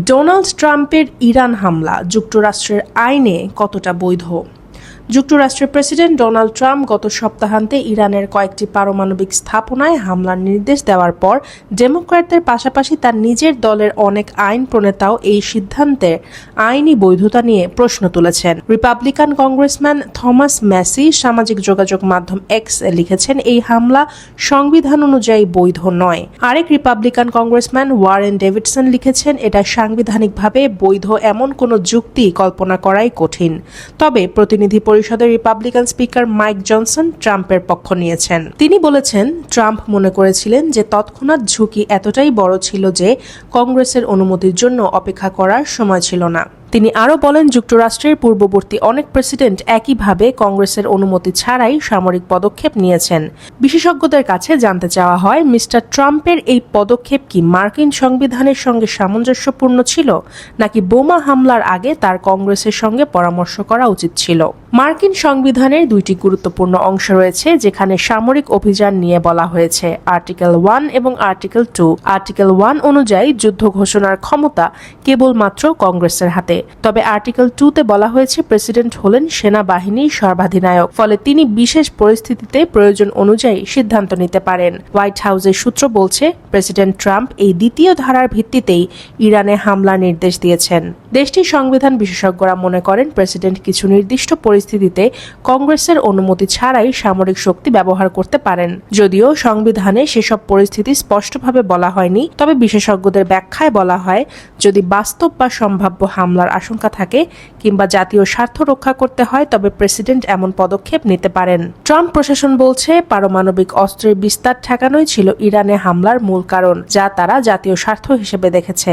Donald ট্রাম্পের Iran হামলা যুক্তরাষ্ট্রের আইনে কতটা বৈধ? যুক্তরাষ্ট্রের প্রেসিডেন্ট ডোনাল্ড ট্রাম্প গত সপ্তাহান্তে ইরানের কয়েকটি পারমাণবিক স্থাপনায় হামলার নির্দেশ দেওয়ার পর ডেমোক্র্যাটদের পাশাপাশি তার নিজের দলের অনেক আইন প্রণেতাও এই সিদ্ধান্তের আইনি বৈধতা নিয়ে প্রশ্ন তুলেছেন। রিপাবলিকান কংগ্রেসম্যান থমাস ম্যাসি সামাজিক যোগাযোগ মাধ্যম এক্স এ লিখেছেন, এই হামলা সংবিধান অনুযায়ী বৈধ নয়। আরেক রিপাবলিকান কংগ্রেসম্যান ওয়ারেন ডেভিডসন লিখেছেন, এটা সাংবিধানিকভাবে বৈধ এমন কোনো যুক্তি কল্পনা করাই কঠিন। তবে প্রতিনিধি পরিষদের রিপাবলিকান স্পিকার মাইক জনসন ট্রাম্পের পক্ষ নিয়েছেন। তিনি বলেছেন, ট্রাম্প মনে করেছিলেন যে তৎক্ষণাৎ ঝুঁকি এতটাই বড় ছিল যে কংগ্রেসের অনুমতির জন্য অপেক্ষা করার সময় ছিল না। তিনি আরও বলেন, যুক্তরাষ্ট্রের পূর্ববর্তী অনেক প্রেসিডেন্ট একইভাবে কংগ্রেসের অনুমতি ছাড়াই সামরিক পদক্ষেপ নিয়েছেন। বিশেষজ্ঞদের কাছে জানতে চাওয়া হয়, মিস্টার ট্রাম্পের এই পদক্ষেপ কি মার্কিন সংবিধানের সঙ্গে সামঞ্জস্যপূর্ণ ছিল, নাকি বোমা হামলার আগে তার কংগ্রেসের সঙ্গে পরামর্শ করা উচিত ছিল? মার্কিন সংবিধানের দুইটি গুরুত্বপূর্ণ অংশ রয়েছে, যেখানে সামরিক অভিযান নিয়ে বলা হয়েছে, আর্টিকেল ওয়ান এবং আর্টিকেল টু। আর্টিকেল ওয়ান অনুযায়ী যুদ্ধ ঘোষণার ক্ষমতা কেবলমাত্র কংগ্রেসের হাতে। তবে আর্টিকেল টুতে বলা হয়েছে প্রেসিডেন্ট হলেন সেনাবাহিনীর সর্বাধিনায়ক। ফলে তিনি বিশেষ পরিস্থিতিতে প্রয়োজন অনুযায়ী সিদ্ধান্ত নিতে পারেন। হোয়াইট হাউসের সূত্র বলছে, প্রেসিডেন্ট ট্রাম্প এই দ্বিতীয় ধারার ভিত্তিতেই ইরানে হামলার নির্দেশ দিয়েছেন। দেশটির সংবিধান বিশেষজ্ঞরা মনে করেন, প্রেসিডেন্ট কিছু নির্দিষ্ট পরিস্থিতিতে কংগ্রেসের অনুমতি ছাড়াই সামরিক শক্তি ব্যবহার করতে পারেন। যদিও সংবিধানে সেসব পরিস্থিতি স্পষ্টভাবে বলা হয়নি, তবে বিশেষজ্ঞদের ব্যাখ্যায় বলা হয় যদি বাস্তব বা সম্ভাব্য হামলার আশঙ্কা থাকে কিংবা জাতীয় স্বার্থ রক্ষা করতে হয়, তবে প্রেসিডেন্ট এমন পদক্ষেপ নিতে পারেন। ট্রাম্প প্রশাসন বলছে, পারমাণবিক অস্ত্রের বিস্তার ঠেকানোই ছিল ইরানে হামলার মূল কারণ, যা তারা জাতীয় স্বার্থ হিসেবে দেখেছে।